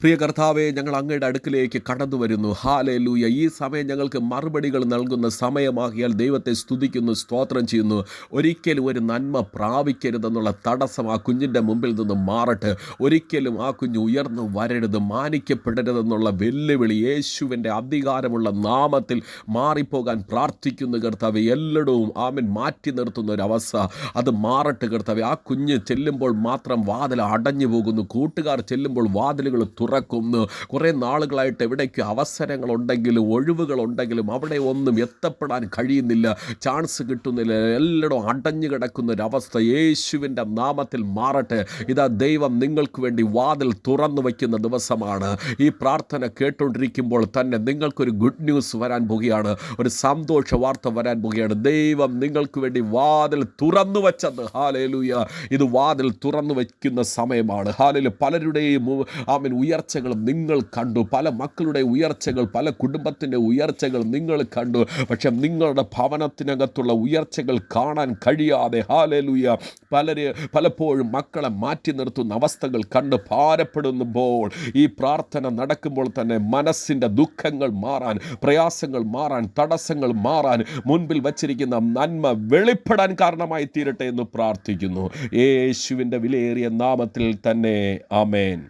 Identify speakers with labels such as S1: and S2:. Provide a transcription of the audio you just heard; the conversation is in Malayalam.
S1: പ്രിയ കർത്താവെ ഞങ്ങൾ അങ്ങയുടെ അടുക്കിലേക്ക് കടന്നു വരുന്നു. ഹാലേ ലൂയ ഈ സമയം ഞങ്ങൾക്ക് മറുപടികൾ നൽകുന്ന സമയമാകിയാൽ ദൈവത്തെ സ്തുതിക്കുന്നു സ്തോത്രം ചെയ്യുന്നു. ഒരിക്കലും ഒരു നന്മ പ്രാപിക്കരുതെന്നുള്ള തടസ്സം ആ കുഞ്ഞിന്റെ മുമ്പിൽ നിന്ന് മാറട്ടെ. ഒരിക്കലും ആ കുഞ്ഞ് ഉയർന്നു വരരുത് മാനിക്കപ്പെടരുതെന്നുള്ള വെല്ലുവിളി യേശുവിന്റെ അധികാരമുള്ള നാമത്തിൽ മാറിപ്പോകാൻ പ്രാർത്ഥിക്കുന്നു കർത്താവ്. എല്ലടവും ആമൻ. മാറ്റി നിർത്തുന്ന ഒരു ഒരവസ്ഥ അത് മാറട്ടെ കർത്താവ്. ആ കുഞ്ഞ് ചെല്ലുമ്പോൾ മാത്രം വാതിൽ അടഞ്ഞു പോകുന്നു. കൂട്ടുകാർ ചെല്ലുമ്പോൾ വാതിലുകൾ തുറക്കുന്നു. കുറേ നാളുകളായിട്ട് എവിടേക്ക് അവസരങ്ങളുണ്ടെങ്കിലും ഒഴിവുകളുണ്ടെങ്കിലും അവിടെ ഒന്നും എത്തപ്പെടാൻ കഴിയുന്നില്ല. ചാൻസ് കിട്ടുന്നില്ല. എല്ലായിടും അടഞ്ഞു കിടക്കുന്ന ഒരവസ്ഥ യേശുവിന്റെ നാമത്തിൽ മാറട്ടെ. ഇതാ ദൈവം നിങ്ങൾക്ക് വേണ്ടി വാതിൽ തുറന്നു വയ്ക്കുന്ന ദിവസമാണ്. ഈ പ്രാർത്ഥന കേട്ടുകൊണ്ടിരിക്കുമ്പോൾ തന്നെ നിങ്ങൾക്കൊരു ഗുഡ് ന്യൂസ് വരാൻ പോകുകയാണ്. ഒരു സന്തോഷ വാർത്ത വരാൻ പോകുകയാണ്. ദൈവം നിങ്ങൾക്ക് വേണ്ടി വാതിൽ തുറന്നു വച്ചത്. ഹാലേലൂയ ഇത് വാതിൽ തുറന്നു വയ്ക്കുന്ന സമയമാണ്. ഹാലിൽ പലരുടെയും ആമൻ ഉയർച്ചകളും നിങ്ങൾ കണ്ടു. പല മക്കളുടെ ഉയർച്ചകൾ പല കുടുംബത്തിന്റെ ഉയർച്ചകൾ നിങ്ങൾ കണ്ടു. പക്ഷെ നിങ്ങളുടെ ഭവനത്തിനകത്തുള്ള ഉയർച്ചകൾ കാണാൻ കഴിയാതെ ഹാലലുയ പലര് പലപ്പോഴും മക്കളെ മാറ്റി നിർത്തുന്ന അവസ്ഥകൾ കണ്ട് ഭാരപ്പെടുമ്പോൾ ഈ പ്രാർത്ഥന നടക്കുമ്പോൾ തന്നെ മനസ്സിന്റെ ദുഃഖങ്ങൾ മാറാൻ പ്രയാസങ്ങൾ മാറാൻ തടസ്സങ്ങൾ മാറാൻ മുൻപിൽ വച്ചിരിക്കുന്ന നന്മ വെളിപ്പെടാൻ കാരണമായി തീരട്ടെ എന്ന് പ്രാർത്ഥിക്കുന്നു. യേശുവിന്റെ വിലയേറിയ നാമത്തിൽ തന്നെ. ആമേൻ.